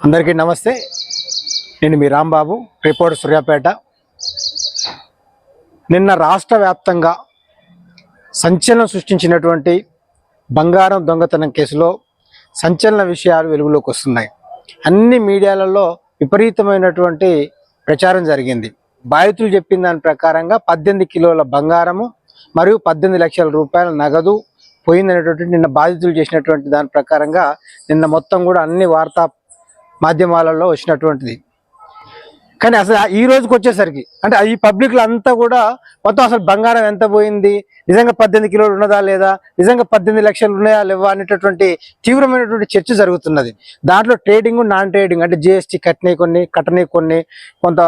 అందరికీ నమస్తే. నేను మీ రాంబాబు రిపోర్ట్ సూర్యాపేట. నిన్న రాష్ట్ర వ్యాప్తంగా సంచలనం సృష్టించినటువంటి బంగారం దొంగతనం కేసులో సంచలన విషయాలు వెలుగులోకి వస్తున్నాయి. అన్ని మీడియాలలో విపరీతమైనటువంటి ప్రచారం జరిగింది. బాధితులు చెప్పిన దాని ప్రకారంగా పద్దెనిమిది కిలోల బంగారము మరియు పద్దెనిమిది లక్షల రూపాయల నగదు పోయిందనేటువంటి నిన్న బాధితులు చేసినటువంటి దాని ప్రకారంగా నిన్న మొత్తం కూడా అన్ని వార్తా మాధ్యమాలలో వచ్చినటువంటిది. కానీ అసలు ఈ రోజుకి వచ్చేసరికి అంటే ఈ పబ్లిక్లో అంతా కూడా మొత్తం అసలు బంగారం ఎంత పోయింది? నిజంగా పద్దెనిమిది కిలోలు ఉన్నదా లేదా? నిజంగా పద్దెనిమిది లక్షలు ఉన్నాయా లేవా అనేటటువంటి తీవ్రమైనటువంటి చర్చ జరుగుతున్నది. దాంట్లో ట్రేడింగ్ నాన్ ట్రేడింగ్ అంటే జిఎస్టీ కట్టినవి కొన్ని కట్టనవి కొన్ని కొంత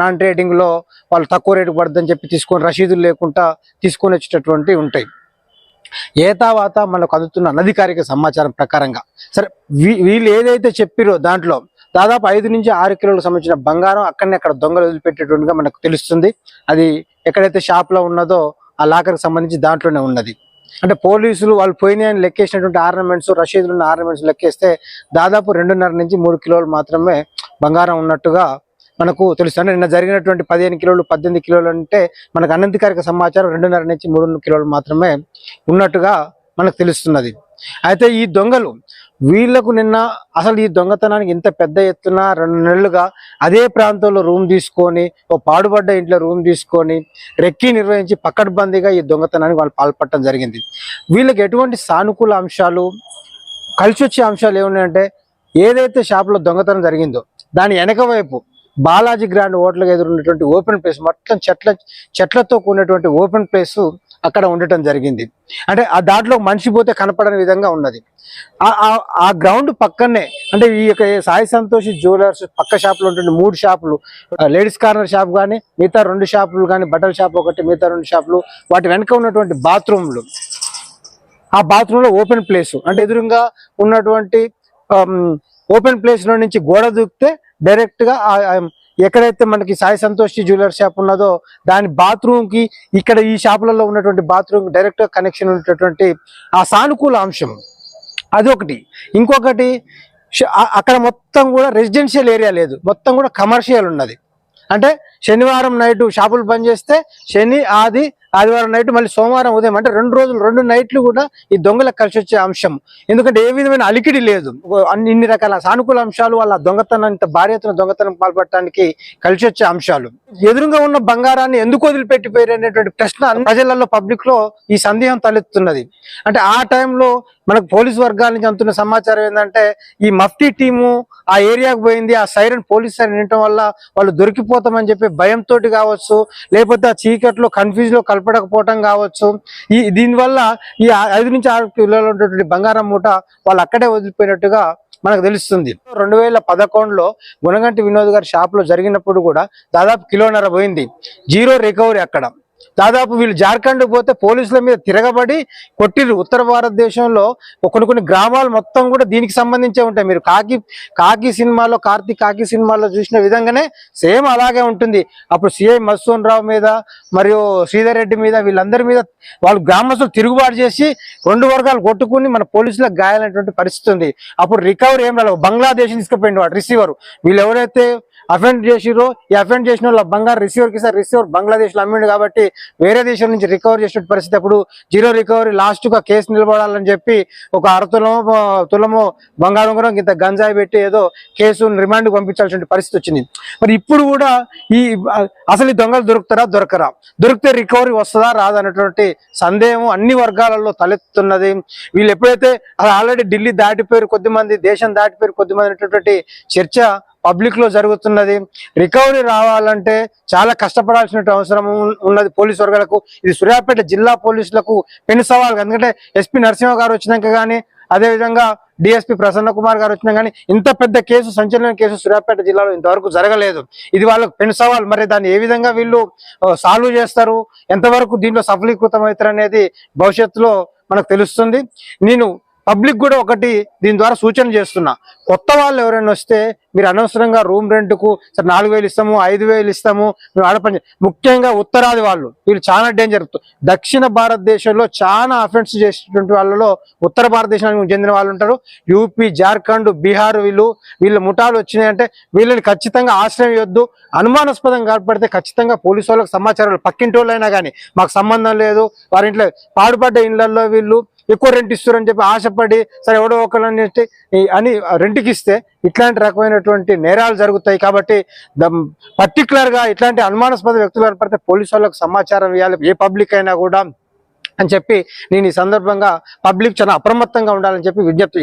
నాన్ ట్రేడింగ్లో వాళ్ళు తక్కువ రేటు పడుతుందని చెప్పి తీసుకొని రసీదులు లేకుండా తీసుకొని వచ్చేటటువంటి ఉంటాయి. ఏతావాత మనకు అందుతున్న అనధికారిక సమాచారం ప్రకారంగా. సరే వీళ్ళు ఏదైతే చెప్పిరో దాంట్లో దాదాపు ఐదు నుంచి ఆరు కిలోలకు సంబంధించిన బంగారం అక్కడనే అక్కడ దొంగలు వదిలిపెట్టేటట్టుగా మనకు తెలుస్తుంది. అది ఎక్కడైతే షాప్లో ఉన్నదో ఆ లాకర్కి సంబంధించి దాంట్లోనే ఉన్నది. అంటే పోలీసులు వాళ్ళు పోయినాయని లెక్కేసినటువంటి ఆర్నమెంట్స్ రషీదులు ఉన్న ఆర్నమెంట్స్ లెక్కేస్తే దాదాపు రెండున్నర నుంచి మూడు కిలోలు మాత్రమే బంగారం ఉన్నట్టుగా మనకు తెలుస్తుంది నిన్న జరిగినటువంటి పదిహేను కిలోలు పద్దెనిమిది కిలోలు అంటే మనకు అనంతకారిక సమాచారం రెండున్నర నుంచి మూడు కిలోలు మాత్రమే ఉన్నట్టుగా మనకు తెలుస్తున్నది. అయితే ఈ దొంగలు వీళ్ళకు నిన్న అసలు ఈ దొంగతనానికి ఇంత పెద్ద ఎత్తున రెండు నెలలుగా అదే ప్రాంతంలో రూమ్ తీసుకొని ఓ పాడుపడ్డ ఇంట్లో రూమ్ తీసుకొని రెక్కి నిర్వహించి పక్కడబందీగా ఈ దొంగతనానికి వాళ్ళు పాల్పడటం జరిగింది. వీళ్ళకి ఎటువంటి సానుకూల అంశాలు కలిసి వచ్చే అంశాలు ఏమున్నాయంటే ఏదైతే షాపులో దొంగతనం జరిగిందో దాని వెనక వైపు బాలాజీ గ్రాండ్ హోటల్గా ఎదురున్నటువంటి ఓపెన్ ప్లేస్ మొత్తం చెట్ల చెట్లతో కూడినటువంటి ఓపెన్ ప్లేస్ అక్కడ ఉండటం జరిగింది. అంటే ఆ దాంట్లో మనిషి పోతే కనపడని విధంగా ఉన్నది. ఆ- ఆ- గ్రౌండ్ పక్కనే అంటే ఈ యొక్క సాయి సంతోషి జ్యువెలర్స్ పక్క షాపులు ఉంటుంది మూడు షాపులు లేడీస్ కార్నర్ షాప్ కానీ మిగతా రెండు షాపులు కానీ బట్టల షాప్ ఒకటి మిగతా రెండు షాపులు వాటి వెనక ఉన్నటువంటి బాత్రూమ్లు. ఆ బాత్రూమ్లో ఓపెన్ ప్లేస్. అంటే ఎదురుగా ఉన్నటువంటి Um, ఓపెన్ ప్లేస్లో నుంచి గోడ దూకితే డైరెక్ట్గా ఎక్కడైతే మనకి సాయి సంతోష్ జ్యువెలర్ షాప్ ఉన్నదో దాని బాత్రూమ్కి ఇక్కడ ఈ షాపులలో ఉన్నటువంటి బాత్రూమ్కి డైరెక్ట్గా కనెక్షన్ ఉన్నటువంటి ఆ సానుకూల అంశం. అదొకటి ఇంకొకటి అక్కడ మొత్తం కూడా రెసిడెన్షియల్ ఏరియా లేదు. మొత్తం కూడా కమర్షియల్ ఉన్నది. అంటే శనివారం నైట్ షాపులు బంద్ చేస్తే శని ఆది ఆదివారం నైట్ మళ్ళీ సోమవారం ఉదయం అంటే రెండు రోజులు రెండు నైట్లు కూడా ఈ దొంగలకు కలిసి వచ్చే అంశం. ఎందుకంటే ఏ విధమైన అలికిడి లేదు. అన్ని ఇన్ని రకాల సానుకూల అంశాలు వాళ్ళ దొంగతనం ఇంత భారీ ఎత్తున దొంగతనం పాల్పడటానికి కలిసి వచ్చే అంశాలు. ఎదురుగా ఉన్న బంగారాన్ని ఎందుకు వదిలిపెట్టిపోయారు అనేటువంటి ప్రశ్న ప్రజలలో పబ్లిక్లో ఈ సందేహం తలెత్తున్నది అంటే ఆ టైంలో మనకు పోలీస్ వర్గాల నుంచి అందుతున్న సమాచారం ఏంటంటే ఈ మఫ్టీ టీము ఆ ఏరియాకు పోయింది ఆ సైరన్ పోలీస్ సైరన్ వినటం వల్ల వాళ్ళు దొరికిపోతామని చెప్పి భయంతో కావచ్చు లేకపోతే ఆ చీకట్లో కన్ఫ్యూజ్లో కలపడకపోవటం కావచ్చు. ఈ దీనివల్ల ఈ ఐదు నుంచి ఆరు కిలోలు ఉన్నటువంటి బంగారం మూట వాళ్ళు అక్కడే వదిలిపోయినట్టుగా మనకు తెలుస్తుంది. రెండు వేల పదకొండులో గుణగంటి వినోద్ గారి షాప్లో జరిగినప్పుడు కూడా దాదాపు కిలోన్నర పోయింది. జీరో రికవరీ అక్కడ. దాదాపు వీళ్ళు జార్ఖండ్ పోతే పోలీసుల మీద తిరగబడి కొట్టిరు ఉత్తర భారతదేశంలో కొన్ని కొన్ని గ్రామాలు మొత్తం కూడా దీనికి సంబంధించే ఉంటాయి. మీరు కాకి కాకి సినిమాలో కార్తీక్ కాకి సినిమాలో చూసిన విధంగానే సేమ్ అలాగే ఉంటుంది. అప్పుడు సిఐ మధుసూన్ రావు మీద మరియు శ్రీధర్ రెడ్డి మీద వీళ్ళందరి మీద వాళ్ళు గ్రామస్తులు తిరుగుబాటు చేసి రెండు వర్గాలు కొట్టుకుని మన పోలీసులకు గాయాలైనటువంటి పరిస్థితి ఉంది. అప్పుడు రికవరీ ఏం రాలేదు. బంగ్లాదేశ్ తీసుకుపోయింది వాడు రిసీవర్. వీళ్ళు ఎవరైతే అఫెండ్ చేసిరో ఈ అఫెండ్ చేసిన వాళ్ళ బంగారు రిసీవర్కి సార్ రిసీవర్ బంగ్లాదేశ్లో అమ్మిండు కాబట్టి వేరే దేశం నుంచి రికవర్ చేసిన పరిస్థితి అప్పుడు జీరో రికవరీ లాస్ట్గా కేసు నిలబడాలని చెప్పి ఒక అర తులమో బంగారం కూడా ఇంత గంజాయి పెట్టి ఏదో కేసు రిమాండ్ పంపించాల్సిన పరిస్థితి వచ్చింది. మరి ఇప్పుడు కూడా ఈ అసలు ఈ దొంగలు దొరుకుతారా? దొరకరా. దొరికితే రికవరీ వస్తుందా? రాదన్నటువంటి సందేహం అన్ని వర్గాలలో తలెత్తున్నది వీళ్ళు ఎప్పుడైతే ఆల్రెడీ ఢిల్లీ దాటిపోయారు కొద్దిమంది దేశం దాటిపోయారు కొద్దిమంది అనేటటువంటి చర్చ పబ్లిక్లో జరుగుతున్నది. రికవరీ రావాలంటే చాలా కష్టపడాల్సిన అవసరం ఉన్నది పోలీస్ వర్గాలకు. ఇది సూర్యాపేట జిల్లా పోలీసులకు పెను సవాల్. ఎందుకంటే ఎస్పీ నరసింహ గారు వచ్చినాక కానీ అదే విధంగా డిఎస్పీ ప్రసన్న కుమార్ గారు వచ్చినా కానీ ఇంత పెద్ద కేసు సంచలన కేసు సూర్యాపేట జిల్లాలో ఇంతవరకు జరగలేదు. ఇది వాళ్ళకు పెను సవాల్. మరి దాన్ని ఏ విధంగా వీళ్ళు సాల్వ్ చేస్తారు? ఎంతవరకు దీంట్లో సఫలీకృతం అవుతారు అనేది భవిష్యత్తులో మనకు తెలుస్తుంది. నేను పబ్లిక్ కూడా ఒకటి దీని ద్వారా సూచన చేస్తున్నా. కొత్త వాళ్ళు ఎవరైనా వస్తే మీరు అనవసరంగా రూమ్ రెంట్కు సరే నాలుగు వేలు ఇస్తాము ఐదు వేలు ఇస్తాము మేము ఆడపని ముఖ్యంగా ఉత్తరాది వాళ్ళు వీళ్ళు చాలా డేంజర్ దక్షిణ భారతదేశంలో చాలా అఫెన్స్ చేసేటువంటి వాళ్ళలో ఉత్తర భారతదేశానికి చెందిన వాళ్ళు ఉంటారు. యూపీ జార్ఖండ్ బీహార్ వీళ్ళు వీళ్ళ ముఠాలు వచ్చినాయంటే వీళ్ళని ఖచ్చితంగా ఆశ్రయం ఇవ్వద్దు. అనుమానాస్పదంగా కనపడితే ఖచ్చితంగా పోలీసు వాళ్ళకి సమాచారాలు పక్కింటి వాళ్ళైనా కానీ మాకు సంబంధం లేదు. వారి ఇంట్లో పాడుపడ్డ ఇళ్ళలో వీళ్ళు ఎక్కువ రెంట్ ఇస్తారని చెప్పి ఆశపడి సరే ఎవడో ఒకళ్ళని అని రెంట్కి ఇస్తే ఇట్లాంటి రకమైనటువంటి నేరాలు జరుగుతాయి కాబట్టి పర్టికులర్గా ఇట్లాంటి అనుమానాస్పద వ్యక్తులు కనపడితే పోలీసు వాళ్ళకి సమాచారం ఇవ్వాలి. ఏ పబ్లిక్ అయినా కూడా అని చెప్పి నేను ఈ సందర్భంగా పబ్లిక్ చాలా అప్రమత్తంగా ఉండాలని చెప్పి విజ్ఞప్తి